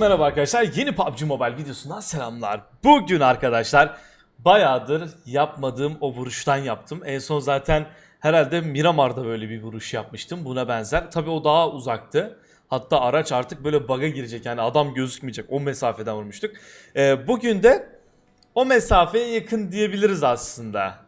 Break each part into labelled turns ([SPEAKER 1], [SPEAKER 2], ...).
[SPEAKER 1] merhaba arkadaşlar. Yeni PUBG Mobile videosundan selamlar. Bugün arkadaşlar bayağıdır yapmadığım o vuruştan yaptım. En son zaten herhalde Miramar'da böyle bir vuruş yapmıştım. Buna benzer. Tabii o daha uzaktı. Hatta araç artık böyle bug'a girecek. Yani adam gözükmeyecek. O mesafeden vurmuştuk. Ee, bugün de o mesafeye yakın diyebiliriz aslında.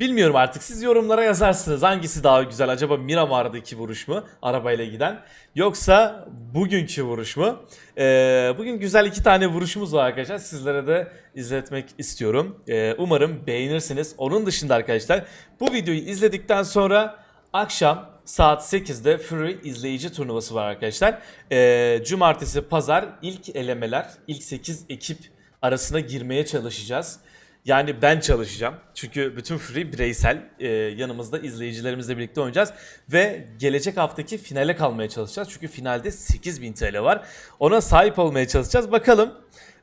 [SPEAKER 1] Bilmiyorum artık siz yorumlara yazarsınız hangisi daha güzel acaba Miramar'daki vuruş mu arabayla giden yoksa bugünkü vuruş mu? Ee, bugün güzel iki tane vuruşumuz var arkadaşlar sizlere de izletmek istiyorum. Ee, umarım beğenirsiniz. Onun dışında arkadaşlar bu videoyu izledikten sonra akşam saat 8'de Fury izleyici turnuvası var arkadaşlar. Ee, cumartesi pazar ilk elemeler ilk 8 ekip arasına girmeye çalışacağız. Yani ben çalışacağım. Çünkü bütün Free bireysel e, yanımızda izleyicilerimizle birlikte oynayacağız. Ve gelecek haftaki finale kalmaya çalışacağız. Çünkü finalde 8000 TL var. Ona sahip olmaya çalışacağız. Bakalım.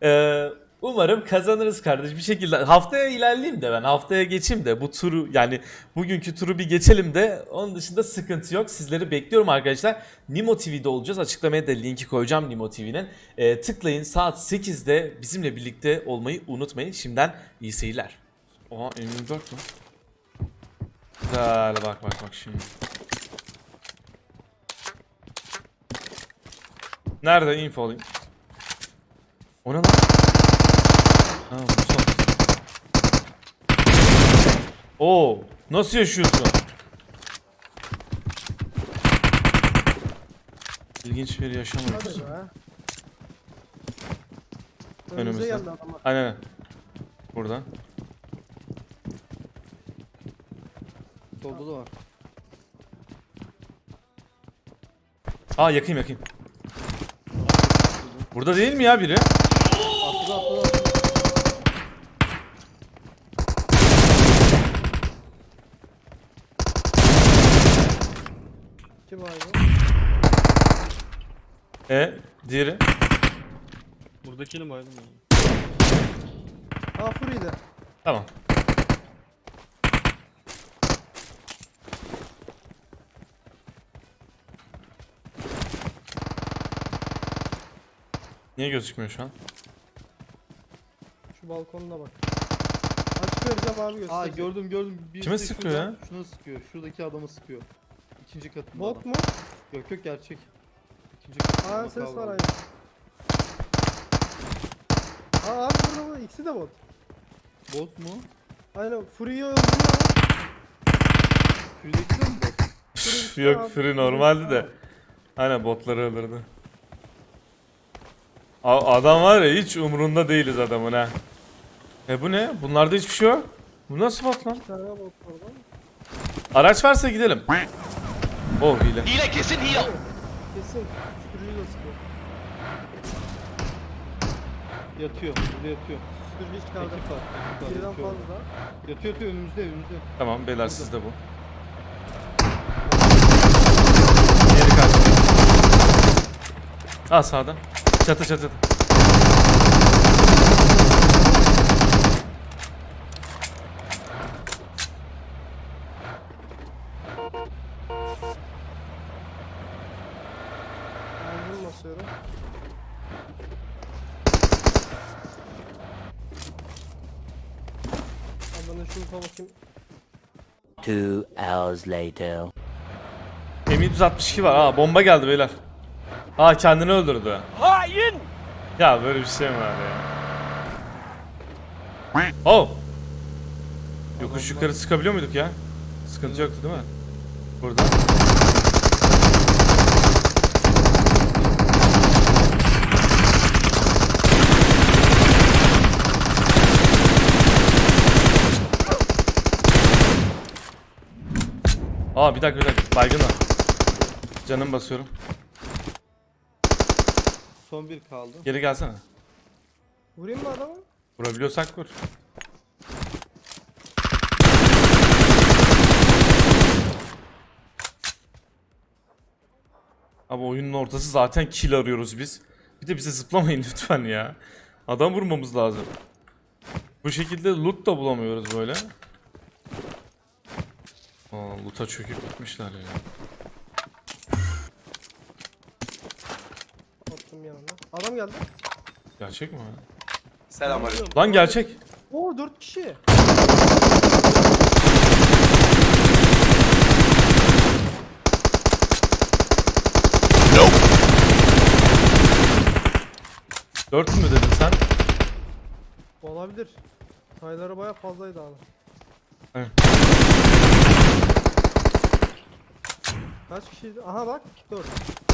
[SPEAKER 1] E, umarım kazanırız kardeş bir şekilde. Haftaya ilerleyeyim de ben. Haftaya geçeyim de bu turu yani bugünkü turu bir geçelim de. Onun dışında sıkıntı yok. Sizleri bekliyorum arkadaşlar. Nimo TV'de olacağız. Açıklamaya da linki koyacağım Nimo TV'nin. E, tıklayın saat 8'de bizimle birlikte olmayı unutmayın. Şimdiden iyi seyirler. Oha M24 mu? Güzel bak bak bak şimdi. Nerede info alayım? O ne lan? Ha Musa. Oo, nasıl yaşıyorsun? İlginç bir yaşam
[SPEAKER 2] Hadi
[SPEAKER 1] öyküsü.
[SPEAKER 2] be.
[SPEAKER 1] Önümüzde.
[SPEAKER 2] Adamlar.
[SPEAKER 1] Aynen. aynen. Buradan.
[SPEAKER 3] Solda da var.
[SPEAKER 1] Aa yakayım yakayım. Burada değil mi ya biri?
[SPEAKER 3] Atladı atladı
[SPEAKER 2] Kim var
[SPEAKER 1] E diğeri.
[SPEAKER 4] Buradakini aydın mı?
[SPEAKER 2] Aa Fury'de.
[SPEAKER 1] Tamam. Niye gözükmüyor şu an?
[SPEAKER 2] Şu balkonuna bak. Açık vereceğim abi göster.
[SPEAKER 3] Aa gördüm gördüm. Birisi
[SPEAKER 1] Kime sıkıyor
[SPEAKER 3] şurada,
[SPEAKER 1] ya?
[SPEAKER 3] Şuna sıkıyor. Şuradaki adamı sıkıyor. İkinci katında
[SPEAKER 2] Bot
[SPEAKER 3] adam.
[SPEAKER 2] mu?
[SPEAKER 3] Yok yok gerçek. İkinci katında
[SPEAKER 2] Aa ses var aynı. Aa abi burada bu ikisi de bot.
[SPEAKER 3] Bot mu?
[SPEAKER 2] Aynen Fury'yi öldürüyor.
[SPEAKER 3] Şuradaki de mi bot?
[SPEAKER 2] Fury
[SPEAKER 1] Yok
[SPEAKER 2] abi.
[SPEAKER 1] free normaldi de. Aynen botları öldürdü. A- adam var ya hiç umurunda değiliz adamın ha. E bu ne? Bunlarda hiçbir şey yok. Bu nasıl bot lan?
[SPEAKER 2] Bir tane bot orada.
[SPEAKER 1] Araç varsa gidelim. Oh hile.
[SPEAKER 5] Hile kesin hile.
[SPEAKER 2] Kesin. Sürücü de sıkıyor.
[SPEAKER 3] Yatıyor. Burada yatıyor.
[SPEAKER 2] Sürücü çıkardı.
[SPEAKER 3] Ekip var. Ekip var.
[SPEAKER 2] Birden
[SPEAKER 3] Yatıyor.
[SPEAKER 2] fazla.
[SPEAKER 3] Yatıyor yatıyor önümüzde önümüzde.
[SPEAKER 1] Tamam beyler sizde bu. Diğeri kaçtı. Aa sağda. Çatı çatı.
[SPEAKER 2] Ben bunu basıyorum. Şunu bakayım.
[SPEAKER 5] Two hours later.
[SPEAKER 1] M762 var. Aa bomba geldi beyler. Aa kendini öldürdü.
[SPEAKER 5] Hain!
[SPEAKER 1] Ya böyle bir şey mi var ya? Oh! Yokuş yukarı sıkabiliyor muyduk ya? Sıkıntı yoktu değil mi? Burada. Aa bir dakika bir dakika baygın var. Canım basıyorum.
[SPEAKER 3] Son bir kaldı.
[SPEAKER 1] Geri gelsene.
[SPEAKER 2] Vurayım mı adamı?
[SPEAKER 1] Vurabiliyorsak vur. Abi oyunun ortası zaten kill arıyoruz biz. Bir de bize zıplamayın lütfen ya. Adam vurmamız lazım. Bu şekilde loot da bulamıyoruz böyle. Aa, loot'a çöküp gitmişler ya.
[SPEAKER 2] Attım yanına. Adam geldi.
[SPEAKER 1] Gerçek mi?
[SPEAKER 6] Selamünaleyküm.
[SPEAKER 1] Lan gerçek.
[SPEAKER 2] Oo 4 kişi.
[SPEAKER 1] Dört mü dedin sen?
[SPEAKER 2] Olabilir. Sayıları baya fazlaydı abi. Kaç kişiydi? Aha bak 4.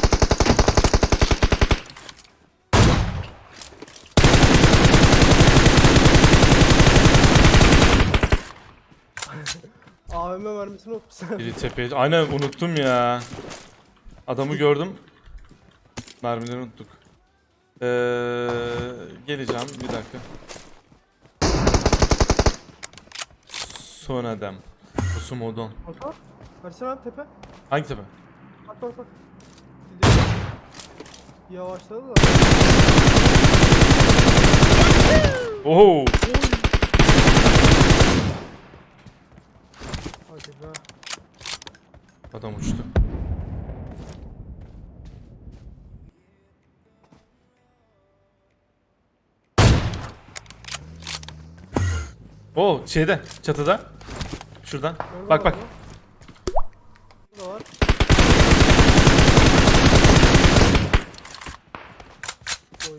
[SPEAKER 2] AVM mermisini unutmuşsun.
[SPEAKER 1] Biri tepeye... Aynen unuttum ya. Adamı gördüm. Mermileri unuttuk. Ee, geleceğim bir dakika. Son adam. Kusumodon.
[SPEAKER 2] Bak Versene abi tepe.
[SPEAKER 1] Hangi tepe?
[SPEAKER 2] Bak bak bak. Gidiyor. Yavaşladı da.
[SPEAKER 1] Oho!
[SPEAKER 2] Hadi be.
[SPEAKER 1] Adam uçtu. Oo şeyde çatıda. Şuradan. Bak bak.
[SPEAKER 2] Burada var. Oy.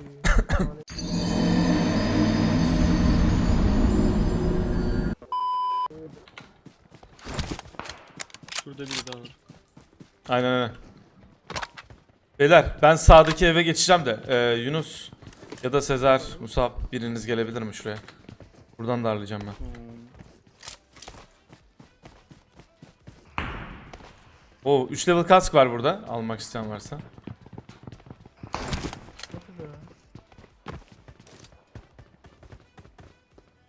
[SPEAKER 4] Şurada biri daha var.
[SPEAKER 1] Aynen aynen. Beyler ben sağdaki eve geçeceğim de ee, Yunus ya da Sezer, Musab biriniz gelebilir mi şuraya? Buradan darlayacağım ben. Oo 3 level kask var burada. Almak isteyen varsa.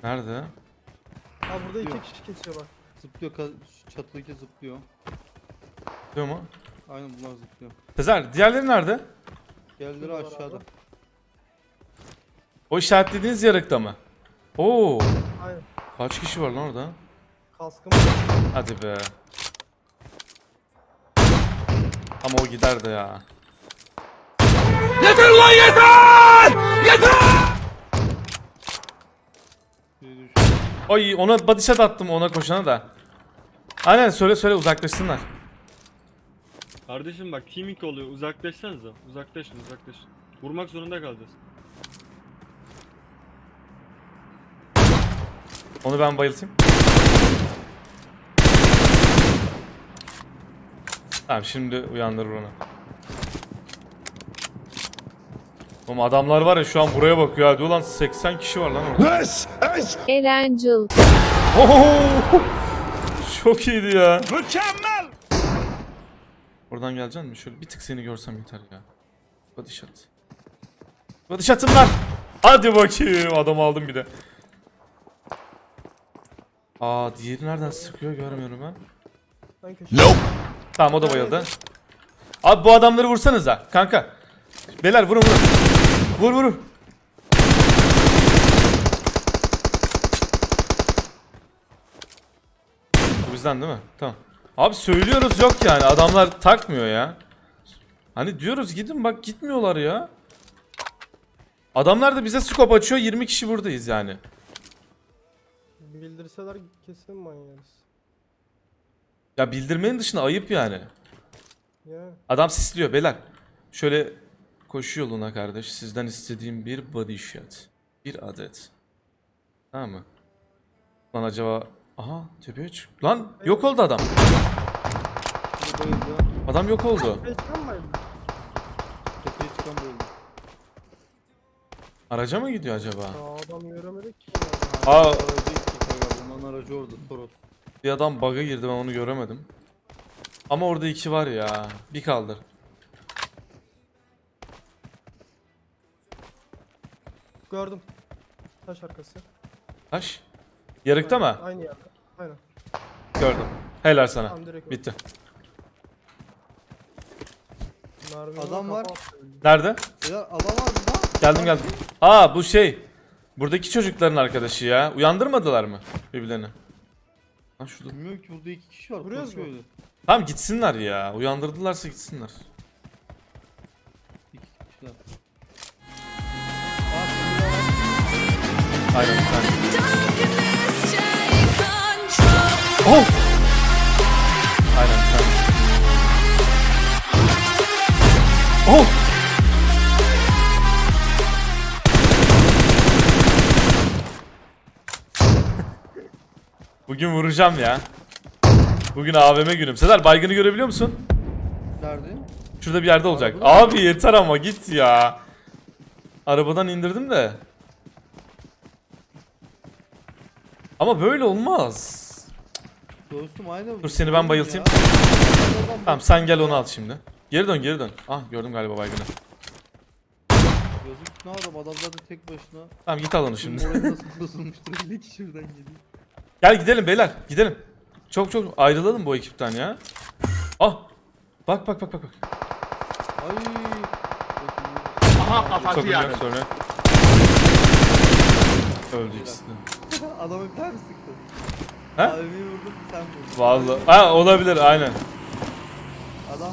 [SPEAKER 1] Nerede?
[SPEAKER 2] Ha burada iki
[SPEAKER 3] Yok.
[SPEAKER 2] kişi kesiyor bak.
[SPEAKER 3] Zıplıyor ka- çatıdaki zıplıyor.
[SPEAKER 1] Diyor mu?
[SPEAKER 3] Aynen bunlar zıplıyor.
[SPEAKER 1] Sezer diğerleri nerede?
[SPEAKER 3] Geldiler aşağıda.
[SPEAKER 2] abi.
[SPEAKER 1] O işaretlediğiniz yarıkta mı? Oo
[SPEAKER 2] Aynen.
[SPEAKER 1] kaç kişi var lan orada?
[SPEAKER 2] Kaskım var.
[SPEAKER 1] Hadi be. Ama o gider de ya.
[SPEAKER 3] Biri düştü.
[SPEAKER 1] Ay ona body shot attım ona koşana da. Aynen söyle söyle uzaklaşsınlar.
[SPEAKER 4] Kardeşim bak teaming oluyor. Uzaklaşsanıza. Uzaklaşın uzaklaşın. Vurmak zorunda kalacağız.
[SPEAKER 1] Onu ben bayıltayım. Tamam şimdi uyandırır onu. Oğlum adamlar var ya şu an buraya bakıyor hadi ulan 80 kişi var lan orada.
[SPEAKER 7] Erencil.
[SPEAKER 1] Oho! Çok iyiydi ya. Mükemmel. Oradan geleceksin mi? Şöyle bir tık seni görsem yeter ya. Body shot. Body shot'ım var. Hadi bakayım. Adam aldım bir de. Aa diğeri nereden sıkıyor görmüyorum ben.
[SPEAKER 2] Ben köşeye.
[SPEAKER 1] Tamam o da bayıldı. Abi bu adamları vursanıza kanka. Beyler vurun vurun. Vur vur. Bu bizden değil mi? Tamam. Abi söylüyoruz yok yani adamlar takmıyor ya. Hani diyoruz gidin bak gitmiyorlar ya. Adamlar da bize scope açıyor 20 kişi buradayız yani.
[SPEAKER 2] Bildirseler kesin manyarız.
[SPEAKER 1] Ya bildirmenin dışında ayıp yani.
[SPEAKER 2] Ya.
[SPEAKER 1] Adam sisliyor beyler. Şöyle koşu yoluna kardeş. Sizden istediğim bir body shot. Bir adet. Tamam mı? Lan acaba... Aha tepeye çık. Lan yok oldu adam. Adam yok oldu.
[SPEAKER 3] Tepeye çıkan.
[SPEAKER 1] Araca mı gidiyor acaba?
[SPEAKER 2] Ya adam göremedik ki.
[SPEAKER 1] Aa
[SPEAKER 3] Aracı kanka. Bunların aracı orada. Toros.
[SPEAKER 1] Bir adam bug'a girdi ben onu göremedim. Ama orada iki var ya. Bir kaldır.
[SPEAKER 2] Gördüm. Taş arkası.
[SPEAKER 1] Taş. Yarıkta mı?
[SPEAKER 2] Aynı yerde. Aynen.
[SPEAKER 1] Gördüm. Helal sana.
[SPEAKER 2] Tam direkt
[SPEAKER 1] Bitti.
[SPEAKER 2] Mermi
[SPEAKER 3] Adam var.
[SPEAKER 1] Nerede?
[SPEAKER 3] Ya adam var burada.
[SPEAKER 1] Geldim geldim. Aa bu şey. Buradaki çocukların arkadaşı ya. Uyandırmadılar mı birbirlerini? Ha şurada.
[SPEAKER 3] Bilmiyorum ki burada iki kişi var. Buraya
[SPEAKER 2] mı?
[SPEAKER 3] Öyle.
[SPEAKER 1] Tamam gitsinler ya. Uyandırdılarsa gitsinler.
[SPEAKER 3] İki kişiler.
[SPEAKER 1] Aynen bir tane. Vuracağım ya. Bugün AVM günüm. Sezer baygını görebiliyor musun?
[SPEAKER 3] Nerede?
[SPEAKER 1] Şurada bir yerde olacak. Abi yeter ama git ya. Arabadan indirdim de. Ama böyle olmaz.
[SPEAKER 3] Dostum aynı.
[SPEAKER 1] Dur seni ben bayıltayım.
[SPEAKER 3] Ya.
[SPEAKER 1] Tamam sen gel onu al şimdi. Geri dön geri dön. Ah gördüm galiba baygını.
[SPEAKER 3] Yazık ne adam adam zaten tek başına.
[SPEAKER 1] Tamam git al onu şimdi.
[SPEAKER 3] Oraya nasıl basılmıştır 50 kişi birden geliyor.
[SPEAKER 1] Gel gidelim beyler gidelim. Çok çok ayrılalım bu ekipten ya. Ah. Bak bak bak bak. bak.
[SPEAKER 3] Ay.
[SPEAKER 6] Aha kafası
[SPEAKER 1] Çok
[SPEAKER 6] yarım.
[SPEAKER 1] güzel sonra. Öldü ikisi de.
[SPEAKER 3] Adamı bir tane sıktı.
[SPEAKER 1] He?
[SPEAKER 3] Abimi vurdum sen vurdun.
[SPEAKER 1] Vallahi. Ha olabilir aynen.
[SPEAKER 3] Adam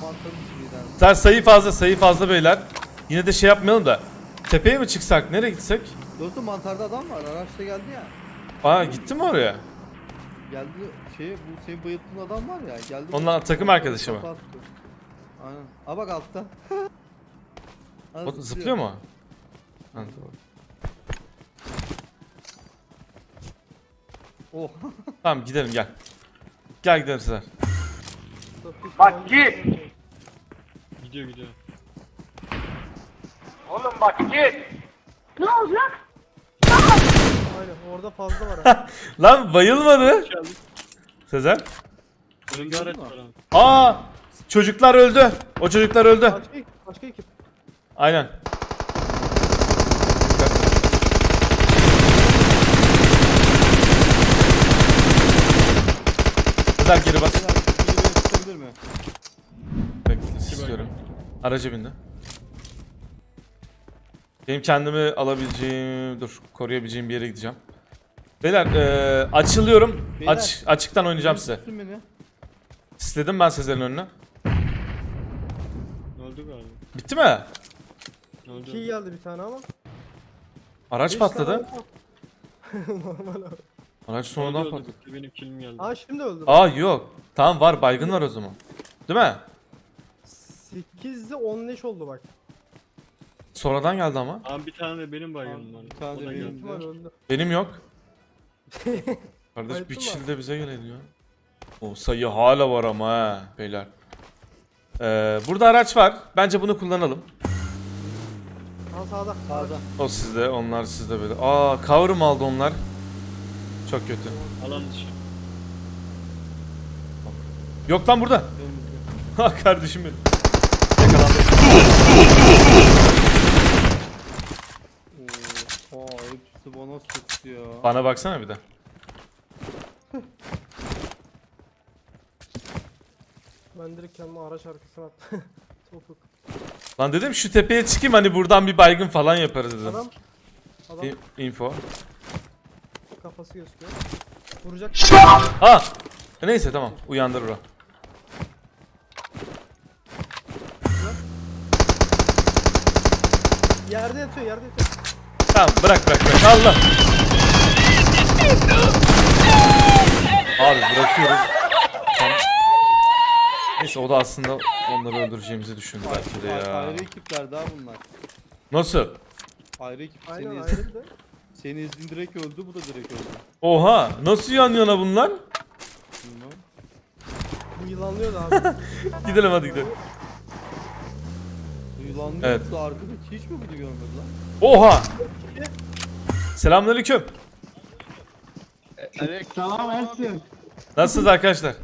[SPEAKER 3] mantarın içindeydi.
[SPEAKER 1] Sen sayı fazla sayı fazla beyler. Yine de şey yapmayalım da. Tepeye mi çıksak? Nereye gitsek?
[SPEAKER 3] Dostum mantarda adam var. Araçta geldi ya.
[SPEAKER 1] Aa gitti mi oraya?
[SPEAKER 3] Geldi şey bu senin bayılttığın adam var ya. Geldi.
[SPEAKER 1] Ondan takım arkadaşı mı?
[SPEAKER 3] Attı. Aynen. Aa bak altta. Aa,
[SPEAKER 1] O zıplıyor mu? Ha, doğru.
[SPEAKER 3] Oh.
[SPEAKER 1] Tamam gidelim gel. Gel gidelim Sezer.
[SPEAKER 6] Bak git.
[SPEAKER 4] Gidiyor gidiyor.
[SPEAKER 6] Oğlum bak git.
[SPEAKER 2] Aynen orada fazla var ha.
[SPEAKER 1] Lan bayılmadı. Sezer.
[SPEAKER 4] Önümde araç var abi.
[SPEAKER 1] Aa çocuklar öldü. O çocuklar öldü.
[SPEAKER 2] Başka ekip, başka ekip.
[SPEAKER 1] Aynen. Sezer geri bas. Bekle istiyorum. Araca bindi. Benim kendimi alabileceğim, dur koruyabileceğim bir yere gideceğim. Beyler eee, açılıyorum.
[SPEAKER 3] Beyler.
[SPEAKER 1] Aç açıktan oynayacağım size.
[SPEAKER 3] tutsun beni.
[SPEAKER 1] İstedim ben Sezer'in önüne.
[SPEAKER 4] Öldü galiba.
[SPEAKER 1] Bitti mi?
[SPEAKER 4] Öldü.
[SPEAKER 2] İki geldi bir tane ama.
[SPEAKER 1] Araç
[SPEAKER 2] Beş
[SPEAKER 1] patladı.
[SPEAKER 2] tane. Normal abi.
[SPEAKER 1] Araç
[SPEAKER 4] Öldü,
[SPEAKER 1] sonradan
[SPEAKER 4] öldü.
[SPEAKER 1] patladı.
[SPEAKER 4] Benim killim geldi.
[SPEAKER 2] Aa şimdi öldüm.
[SPEAKER 1] Aa yok. Tamam var baygın var o zaman. Değil mi?
[SPEAKER 2] 8'de 10 leş oldu bak.
[SPEAKER 1] Sonradan geldi ama.
[SPEAKER 4] Abi bir tane de benim baygınım var.
[SPEAKER 3] Bir tane
[SPEAKER 4] O
[SPEAKER 3] de benim.
[SPEAKER 4] geldi.
[SPEAKER 2] İhtimal öldü.
[SPEAKER 1] Benim yok. Kardeş bir
[SPEAKER 2] mı?
[SPEAKER 1] kişi de bize gelelim ya. O sayı hala var ama ha beyler. Ee, burada araç var. Bence bunu kullanalım.
[SPEAKER 2] Aa sağda.
[SPEAKER 3] Sağda.
[SPEAKER 1] O sizde, onlar sizde böyle. Aa, cover mı aldı onlar? Çok kötü.
[SPEAKER 4] Alan dışı.
[SPEAKER 1] Yok lan burada. Ha kardeşim benim. Yakalandı.
[SPEAKER 3] Oo, hepsi bana sıktı ya.
[SPEAKER 1] Bana baksana bir de.
[SPEAKER 2] Ben direkt kendimi araç arkasına attım. Topuk.
[SPEAKER 1] Lan dedim şu tepeye çıkayım hani buradan bir baygın falan yaparız dedim.
[SPEAKER 2] Adam. Adam
[SPEAKER 1] İ- info.
[SPEAKER 2] kafası gözüküyor. Vuracak.
[SPEAKER 1] Ha! Neyse tamam. Uyandırır o.
[SPEAKER 2] Yerde yatıyor yerde yatıyor.
[SPEAKER 1] Tamam bırak bırak bırak. Allah. Abi bırakıyoruz. Tamam. Neyse o da aslında onları öldüreceğimizi düşündü belki de ya.
[SPEAKER 3] Ayrı ekipler daha bunlar.
[SPEAKER 1] Nasıl?
[SPEAKER 3] Ayrı ekip seni
[SPEAKER 2] Aynen
[SPEAKER 3] ezdi.
[SPEAKER 2] ayrı bir de.
[SPEAKER 3] Seni ezdin direkt öldü bu da direkt öldü.
[SPEAKER 1] Oha! Nasıl yan yana bunlar?
[SPEAKER 3] Bilmem.
[SPEAKER 2] Bu yılanlıyordu abi.
[SPEAKER 1] Gidelim hadi gidelim.
[SPEAKER 3] Yılanlı
[SPEAKER 1] Evet.
[SPEAKER 3] yoksa arkadaki hiç mi bunu görmedi lan?
[SPEAKER 1] Oha! Selamünaleyküm.
[SPEAKER 8] Selam Ersin.
[SPEAKER 1] Nasılsınız arkadaşlar?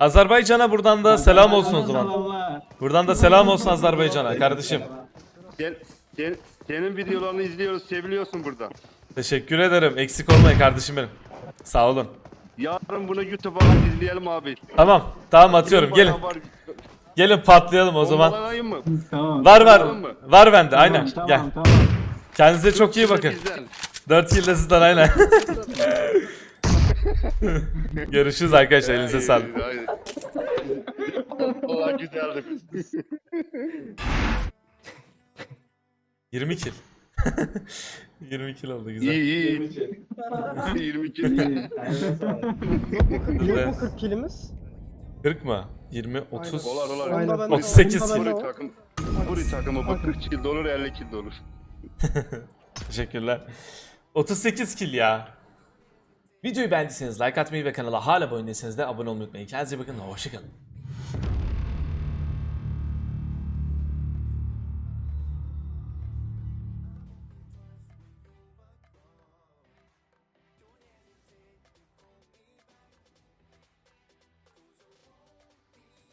[SPEAKER 1] Azerbaycan'a buradan da selam olsun o zaman. Buradan da selam olsun Azerbaycan'a kardeşim.
[SPEAKER 9] Sen, sen, senin videolarını izliyoruz, seviliyorsun burada.
[SPEAKER 1] Teşekkür ederim. Eksik olmayın kardeşim benim. Sağ olun.
[SPEAKER 9] Yarın bunu YouTube'a izleyelim abi.
[SPEAKER 1] Tamam. Tamam atıyorum. Gelin. Gelin patlayalım o zaman.
[SPEAKER 9] Bombalayayım mı?
[SPEAKER 8] Tamam.
[SPEAKER 1] Var var.
[SPEAKER 9] Tamam mı?
[SPEAKER 1] Var bende aynen.
[SPEAKER 8] Tamam,
[SPEAKER 1] Gel.
[SPEAKER 8] Tamam tamam.
[SPEAKER 1] Kendinize çok iyi bakın.
[SPEAKER 9] Bizden.
[SPEAKER 1] 4 yılda sizden aynen. Görüşürüz arkadaşlar. Elinize sağlık.
[SPEAKER 9] Hayır, hayır. Allah güzeldi.
[SPEAKER 1] 20 kill. 20 kill oldu güzel.
[SPEAKER 9] İyi iyi iyi. 22.
[SPEAKER 2] Yok mu 40 kilimiz?
[SPEAKER 1] 40 mı? 20, 30.
[SPEAKER 9] Olar olar.
[SPEAKER 2] Onda bende
[SPEAKER 1] 38
[SPEAKER 2] onda bende o.
[SPEAKER 9] takım. Furi takımı bu 40 kill olur 50 kill olur.
[SPEAKER 1] Teşekkürler. 38 kill ya. Videoyu beğendiyseniz like atmayı ve kanala hala abone değilseniz de abone olmayı unutmayın. Kendinize iyi bakın. Hoşçakalın.